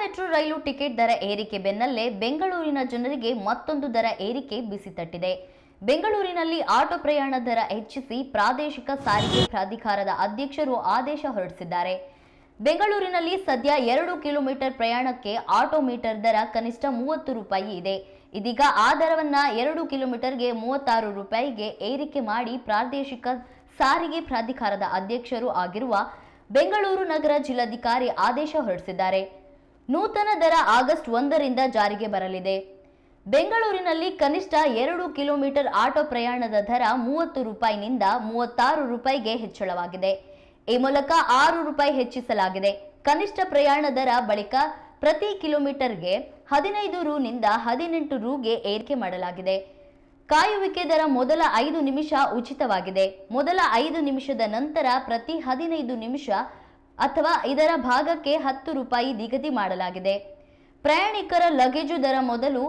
Metro ರೈಲು ticket ದರ ಏರಿಕೆ ಬೆನ್ನಲ್ಲೇ ಬೆಂಗಳೂರಿನ ಜನರಿಗೆ ಮತ್ತೊಂದು ದರ ಏರಿಕೆ ಬಿಸಿ ತಟ್ಟಿದೆ ಬೆಂಗಳೂರಿನಲ್ಲಿ ಆಟೋ ಪ್ರಯಾಣ ದರ ಹೆಚ್ಚಿಸಿ ಪ್ರಾದೇಶಿಕ ಸಾರಿಗೆ ಪ್ರಾಧಿಕಾರದ ಅಧ್ಯಕ್ಷರು ಆದೇಶ ಹೊರಡಿಸಿದ್ದಾರೆ. ಬೆಂಗಳೂರಿನಲ್ಲಿ ಸದ್ಯ ಎರಡು ಕಿಲೋಮೀಟರ್ ಪ್ರಯಾಣಕ್ಕೆ ಆಟೋ ಮೀಟರ್ ದರ ಕನಿಷ್ಠ ಮೂವತ್ತು ರೂಪಾಯಿ ಇದೆ. ಇದೀಗ ಆ ದರವನ್ನ ಎರಡು ಕಿಲೋಮೀಟರ್ಗೆ ಮೂವತ್ತಾರು ರೂಪಾಯಿಗೆ ಏರಿಕೆ ಮಾಡಿ ಪ್ರಾದೇಶಿಕ ಸಾರಿಗೆ ಪ್ರಾಧಿಕಾರದ ಅಧ್ಯಕ್ಷರು ಆಗಿರುವ ಬೆಂಗಳೂರು ನಗರ ಜಿಲ್ಲಾಧಿಕಾರಿ ಆದೇಶ ಹೊರಡಿಸಿದ್ದಾರೆ. ನೂತನ ದರ ಆಗಸ್ಟ್ ಒಂದರಿಂದ ಜಾರಿಗೆ ಬರಲಿದೆ. ಬೆಂಗಳೂರಿನಲ್ಲಿ ಕನಿಷ್ಠ ಎರಡು ಕಿಲೋಮೀಟರ್ ಆಟೋ ಪ್ರಯಾಣದ ದರ ಮೂವತ್ತು ರೂಪಾಯಿನಿಂದ ಮೂವತ್ತಾರು ರೂಪಾಯಿಗೆ ಹೆಚ್ಚಳವಾಗಿದೆ. ಈ ಮೂಲಕ ಆರು ರೂಪಾಯಿ ಹೆಚ್ಚಿಸಲಾಗಿದೆ. ಕನಿಷ್ಠ ಪ್ರಯಾಣ ದರ ಬಳಿಕ ಪ್ರತಿ ಕಿಲೋಮೀಟರ್ಗೆ ಹದಿನೈದು ರುನಿಂದ ಹದಿನೆಂಟು ರುಗೆ ಏರಿಕೆ ಮಾಡಲಾಗಿದೆ. ಕಾಯುವಿಕೆ ದರ ಮೊದಲ ಐದು ನಿಮಿಷ ಉಚಿತವಾಗಿದೆ. ಮೊದಲ ಐದು ನಿಮಿಷದ ನಂತರ ಪ್ರತಿ ಹದಿನೈದು ನಿಮಿಷ ಅಥವಾ ಇದರ ಭಾಗಕ್ಕೆ ಹತ್ತು ರೂಪಾಯಿ ನಿಗದಿ ಮಾಡಲಾಗಿದೆ. ಪ್ರಯಾಣಿಕರ ಲಗೇಜು ದರ ಮೊದಲು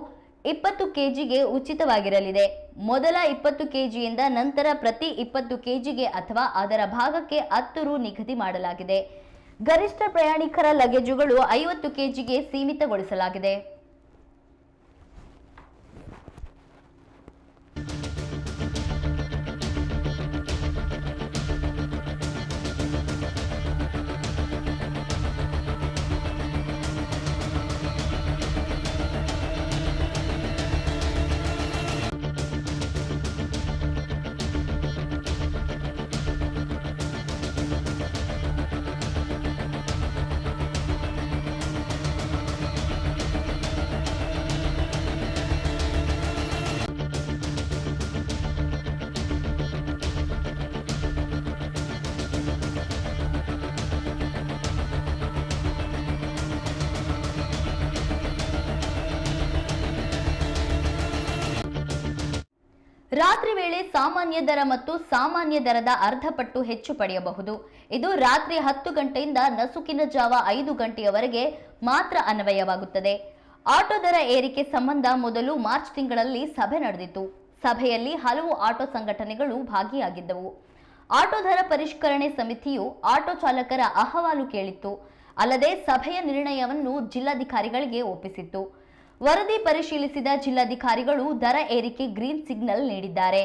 ಇಪ್ಪತ್ತು ಕೆಜಿಗೆ ಉಚಿತವಾಗಿರಲಿದೆ. ಮೊದಲ ಇಪ್ಪತ್ತು ಕೆಜಿಯಿಂದ ನಂತರ ಪ್ರತಿ ಇಪ್ಪತ್ತು ಕೆಜಿಗೆ ಅಥವಾ ಅದರ ಭಾಗಕ್ಕೆ ಹತ್ತು ರು ನಿಗದಿ ಮಾಡಲಾಗಿದೆ. ಗರಿಷ್ಠ ಪ್ರಯಾಣಿಕರ ಲಗೇಜುಗಳು ಐವತ್ತು ಕೆಜಿಗೆ ಸೀಮಿತಗೊಳಿಸಲಾಗಿದೆ. ರಾತ್ರಿ ವೇಳೆ ಸಾಮಾನ್ಯ ದರ ಮತ್ತು ಸಾಮಾನ್ಯ ದರದ ಅರ್ಧ ಪಟ್ಟು ಹೆಚ್ಚು ಪಡೆಯಬಹುದು. ಇದು ರಾತ್ರಿ ಹತ್ತು ಗಂಟೆಯಿಂದ ನಸುಕಿನ ಜಾವ ಐದು ಗಂಟೆಯವರೆಗೆ ಮಾತ್ರ ಅನ್ವಯವಾಗುತ್ತದೆ. ಆಟೋ ದರ ಏರಿಕೆ ಸಂಬಂಧ ಮೊದಲು ಮಾರ್ಚ್ ತಿಂಗಳಲ್ಲಿ ಸಭೆ ನಡೆದಿತ್ತು. ಸಭೆಯಲ್ಲಿ ಹಲವು ಆಟೋ ಸಂಘಟನೆಗಳು ಭಾಗಿಯಾಗಿದ್ದವು. ಆಟೋ ದರ ಪರಿಷ್ಕರಣೆ ಸಮಿತಿಯು ಆಟೋ ಚಾಲಕರ ಅಹವಾಲು ಕೇಳಿತ್ತು. ಅಲ್ಲದೆ ಸಭೆಯ ನಿರ್ಣಯವನ್ನು ಜಿಲ್ಲಾಧಿಕಾರಿಗಳಿಗೆ ಒಪ್ಪಿಸಿತ್ತು. ವರದಿ ಪರಿಶೀಲಿಸಿದ ಜಿಲ್ಲಾಧಿಕಾರಿಗಳು ದರ ಏರಿಕೆ ಗ್ರೀನ್ ಸಿಗ್ನಲ್ ನೀಡಿದ್ದಾರೆ.